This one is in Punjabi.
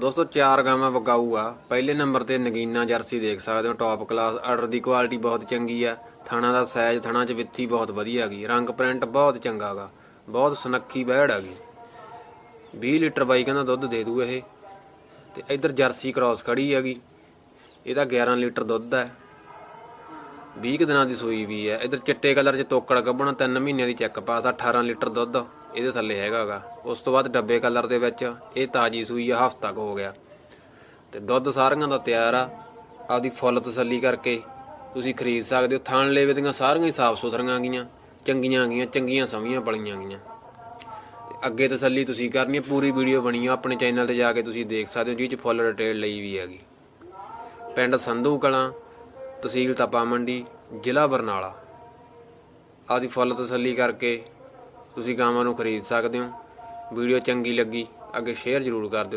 ਦੋਸਤੋ, ਚਾਰ ਗਾਵਾਂ ਵਗਾਊ ਆ। ਪਹਿਲੇ ਨੰਬਰ ਤੇ ਨਗੀਨਾ ਜਰਸੀ ਦੇਖ ਸਕਦੇ ਹੋ ਟੌਪ ਕਲਾਸ ਆਰਡਰ ਦੀ ਕੁਆਲਿਟੀ ਬਹੁਤ ਚੰਗੀ ਆ। ਥਣਾ ਦਾ ਸਾਈਜ਼ ਥਣਾ ਚ ਵਿੱਥੀ ਬਹੁਤ ਵਧੀਆ ਗਈ। ਰੰਗ ਪ੍ਰਿੰਟ ਬਹੁਤ ਚੰਗਾ ਗਾ। ਬਹੁਤ ਸੁਨੱਖੀ ਬੈੜ ਹੈਗੀ 20 ਲੀਟਰ ਬਾਈ ਕਹਿੰਦਾ ਦੁੱਧ ਦੇ ਦੂ ਇਹ। ਤੇ ਇੱਧਰ ਜਰਸੀ ਕ੍ਰਾਸ ਖੜੀ ਹੈਗੀ। ਇਹਦਾ 11 ਲੀਟਰ ਦੁੱਧ ਹੈ 20 ਕੁ ਦਿਨਾਂ ਦੀ ਸੂਈ ਵੀ ਹੈ ਇਧਰ ਚਿੱਟੇ ਕਲਰ 'ਚ ਤੋਕੜ ਕੱਢਣਾ 3 ਮਹੀਨਿਆਂ ਦੀ ਚੈੱਕ ਪਾਸ ਆ 18 ਲੀਟਰ ਦੁੱਧ। ਇਹਦੇ ਥੱਲੇ ਹੈਗਾਗਾ ਉਸ ਤੋਂ ਬਾਅਦ ਡੱਬੇ ਕਲਰ ਦੇ ਵਿੱਚ ਇਹ ਤਾਜੀ ਸੂਈ ਆ, ਹਫਤਾ ਕੁ ਹੋ ਗਿਆ। ਤੇ ਦੁੱਧ ਸਾਰੀਆਂ ਦਾ ਤਿਆਰ ਆ। ਆਪਦੀ ਫੁੱਲ ਤਸੱਲੀ ਕਰਕੇ ਤੁਸੀਂ ਖਰੀਦ ਸਕਦੇ ਹੋ। ਥਾਣ ਲੇਵੇ ਦੀਆਂ ਸਾਰੀਆਂ ਹੀ ਸਾਫ਼ ਸੁਥਰੀਆਂ ਗਈਆਂ ਚੰਗੀਆਂ ਗਈਆਂ ਚੰਗੀਆਂ ਸਵੀਆਂ ਪਲੀਆਂ ਗਈਆਂ ਅੱਗੇ ਤਸੱਲੀ ਤੁਸੀਂ ਕਰਨੀ ਹੈ ਪੂਰੀ ਵੀਡੀਓ ਬਣੀ ਆ, ਆਪਣੇ ਚੈਨਲ ਤੇ ਜਾ ਕੇ ਤੁਸੀਂ ਦੇਖ ਸਕਦੇ ਹੋ, ਜਿਹਦੇ 'ਚ ਫੁੱਲ ਡਿਟੇਲ ਲਈ ਵੀ ਹੈਗੀ। ਪਿੰਡ ਸੰਧੂ ਕਲਾਂ, ਤਹਿਸੀਲ ਤਪਾ ਮੰਡੀ, ਜ਼ਿਲ੍ਹਾ ਬਰਨਾਲਾ। ਆਦੀ ਫੁੱਲ ਤਸੱਲੀ ਕਰਕੇ ਤੁਸੀਂ ਗਾਵਾਂ ਨੂੰ ਖਰੀਦ ਸਕਦੇ ਹੋ। ਵੀਡੀਓ ਚੰਗੀ ਲੱਗੀ ਅੱਗੇ ਸ਼ੇਅਰ ਜ਼ਰੂਰ ਕਰ ਦਿਓ।